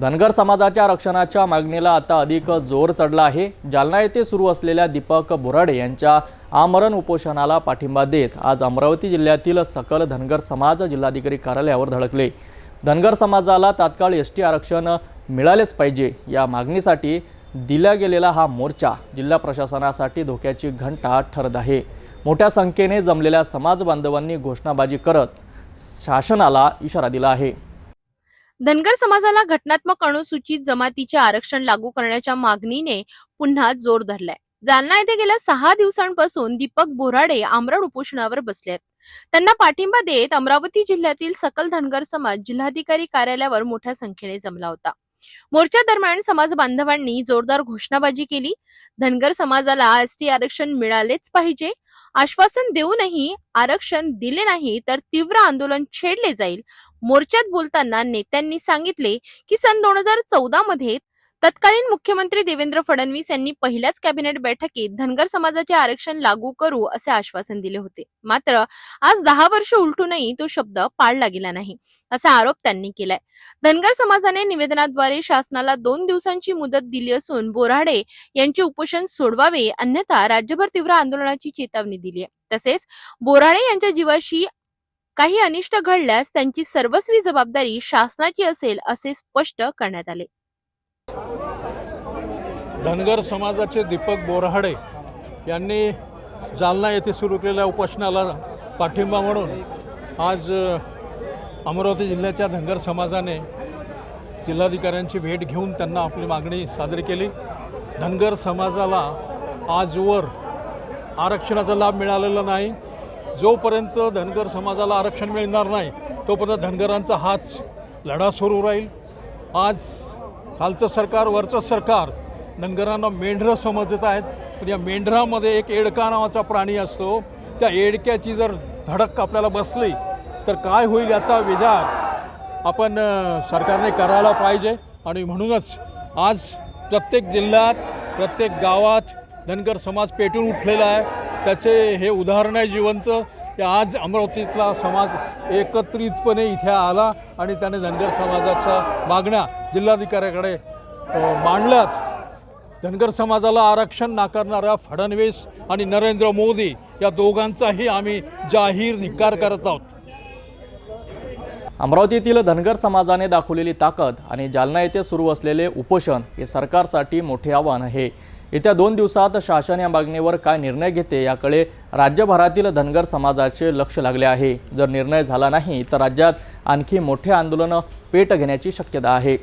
धनगर समाजाच्या आरक्षणाच्या मागणीला आता अधिक जोर चढला आहे. जालना येथे सुरू असलेल्या दीपक बोराडे यांच्या आमरण उपोषणाला पाठिंबा देत आज अमरावती जिल्ह्यातील सकल धनगर समाज जिल्हाधिकारी कार्यालयावर धडकले. धनगर समाजाला तात्काळ एस टी आरक्षण मिळालेच पाहिजे या मागणीसाठी दिला गेलेला हा मोर्चा जिल्हा प्रशासनासाठी धोक्याची घंटा ठरत आहे. मोठ्या संख्येने जमलेल्या समाज बांधवांनी घोषणाबाजी करत शासनाला इशारा दिला आहे. धनगर समाजाला घटनात्मक अनुसूचित जमातीचे आरक्षण लागू करण्याच्या मागणीने पुन्हा जोर धरलाय. जालना येथे गेल्या सहा दिवसांपासून दीपक बोराडे आमरण उपोषणावर बसले आहेत. त्यांना पाठिंबा देत अमरावती जिल्ह्यातील सकल धनगर समाज जिल्हाधिकारी कार्यालयावर मोठ्या संख्येने जमला होता. मोर्चा दरम्यान समाज बांधवांनी जोरदार घोषणाबाजी केली. धनगर समाजाला एसटी आरक्षण मिळालेच पाहिजे. आश्वासन देऊनही आरक्षण दिले नाही तर तीव्र आंदोलन छेडले जाईल. मोर्चात बोलताना नेत्यांनी सांगितले की सन दोन हजार चौदा मध्ये तत्कालीन मुख्यमंत्री देवेंद्र फडणवीस यांनी पहिल्याच कॅबिनेट बैठकीत धनगर समाजाचे आरक्षण लागू करू असे आश्वासन दिले होते. मात्र आज दहा वर्ष उलटूनही तो शब्द पाळला गेला नाही असा आरोप त्यांनी केलाय. धनगर समाजाने निवेदनाद्वारे शासनाला दोन दिवसांची मुदत दिली असून बोराडे यांचे उपोषण सोडवावे अन्यथा राज्यभर तीव्र आंदोलनाची चेतावणी दिली आहे. तसेच बोराडे यांच्या जीवाशी काही अनिष्ट घडल्यास त्यांची सर्वस्वी जबाबदारी शासनाची असेल असे स्पष्ट करण्यात आले. धनगर समाजाचे दीपक बोरहाडे यांनी जालना येथे सुरू केलेल्या उपोषणाला पाठिंबा म्हणून आज अमरावती जिल्ह्याच्या धनगर समाजाने जिल्हाधिकाऱ्यांची भेट घेऊन त्यांना आपली मागणी सादर केली. धनगर समाजाला आजवर आरक्षणाचा लाभ मिळालेला नाही. जोपर्यंत धनगर समाजाला आरक्षण मिळणार नाही तोपर्यंत धनगरांचा हाच लढा सुरू राहील. आज खालचं सरकार वरचं सरकार नंगरांना मेंढरं समजत आहेत. पण या मेंढरामध्ये एक एडका नावाचा प्राणी असतो. त्या एडक्याची जर धडक आपल्याला बसली तर काय होईल याचा विचार आपण सरकारने करायला पाहिजे. आणि म्हणूनच आज प्रत्येक जिल्ह्यात प्रत्येक गावात धनगर समाज पेटून उठलेला आहे. त्याचे हे उदाहरण आहे जिवंत. की आज अमरावतीतला समाज एकत्रितपणे इथे आला आणि त्याने धनगर समाजाच्या मागण्या जिल्हाधिकाऱ्याकडे मांडल्यात. धनगर समाजाला आरक्षण नाकारणाऱ्या फडणवीस आणि नरेंद्र मोदी या दोघांचाही आम्ही जाहीर धिक्कार करत आहोत. अमरावतीतील धनगर समाजाने दाखवलेली ताकद आणि जालना येथे सुरू असलेले उपोषण हे सरकारसाठी मोठे आव्हान आहे. येत्या दोन दिवसात शासन या मागणीवर काय निर्णय घेते याकडे राज्यभरातील धनगर समाजाचे लक्ष लागले आहे. जर निर्णय झाला नाही तर राज्यात आणखी मोठे आंदोलन पेट घेण्याची शक्यता आहे.